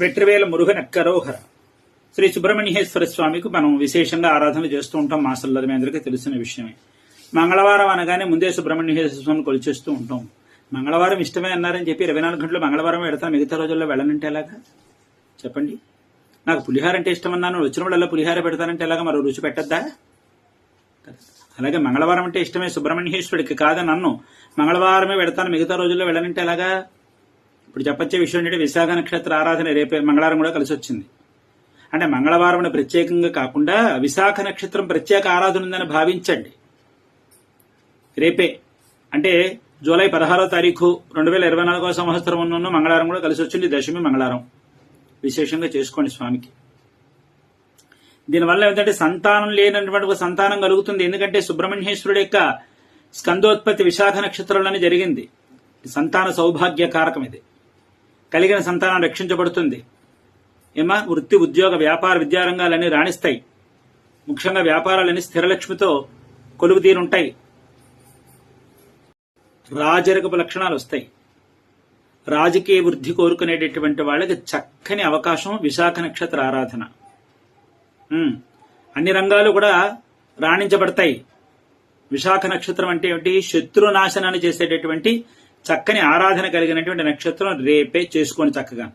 వెట్రివేల మురుగనక్కరోహర శ్రీ సుబ్రహ్మణ్యేశ్వర స్వామికి మనం విశేషంగా ఆరాధన చేస్తూ ఉంటాం మాసల్లో మీ అందరికీ తెలిసిన విషయమే. మంగళవారం అనగానే ముందే సుబ్రహ్మణ్యేశ్వర స్వామిని కొలిచేస్తూ ఉంటాం. మంగళవారం ఇష్టమే అన్నారని చెప్పి ఇరవై నాలుగు గంటలు మంగళవారం పెడతాను మిగతా రోజుల్లో వెళ్ళనంటే ఎలాగా? చెప్పండి. నాకు పులిహార అంటే ఇష్టం అన్నాను వచ్చిన వాళ్ళల్లో పులిహార పెడతానంటే ఎలాగా? మరో రుచి పెట్టద్దా? అలాగే మంగళవారం అంటే ఇష్టమే సుబ్రహ్మణ్యేశ్వరుడికి కాదని నన్ను మంగళవారమే పెడతాను మిగతా రోజుల్లో వెళ్ళనంటే ఎలాగా? ఇప్పుడు చెప్పొచ్చే విషయం ఏంటంటే విశాఖ నక్షత్ర ఆరాధన రేపే మంగళవారం కూడా కలిసి వచ్చింది. అంటే మంగళవారం ప్రత్యేకంగా కాకుండా విశాఖ నక్షత్రం ప్రత్యేక ఆరాధన ఉందని భావించండి. రేపే. అంటే జూలై పదహారో తారీఖు రెండు వేల ఇరవై నాలుగో సంవత్సరం ఉన్న మంగళవారం కూడా కలిసి వచ్చింది. దశమి మంగళవారం. విశేషంగా చేసుకోండి స్వామికి. దీనివల్ల ఏంటంటే సంతానం లేనటువంటి సంతానం కలుగుతుంది. ఎందుకంటే సుబ్రహ్మణ్యేశ్వరుడు యొక్క స్కందోత్పత్తి విశాఖ నక్షత్రంలోనే జరిగింది. సంతాన సౌభాగ్య కారకం ఇది. కలిగిన సంతానం రక్షించబడుతుంది. ఏమా? వృత్తి ఉద్యోగ వ్యాపార విద్యారంగాలన్నీ రాణిస్తాయి. ముఖ్యంగా వ్యాపారాలన్నీ స్థిరలక్ష్మితో కొలువు తీరుంటాయి రాజరికపు లక్షణాలు వస్తాయి రాజకీయ వృద్ధి కోరుకునేటటువంటి వాళ్ళకి చక్కని అవకాశం విశాఖ నక్షత్ర ఆరాధన. ఉమ్, అన్ని రంగాలు కూడా రాణించబడతాయి. విశాఖ నక్షత్రం అంటే ఏమిటి? శత్రునాశనాన్ని చేసేటటువంటి చక్కని ఆరాధన కలిగినటువంటి నక్షత్రం రేపే చేసుకోండి చక్కగా.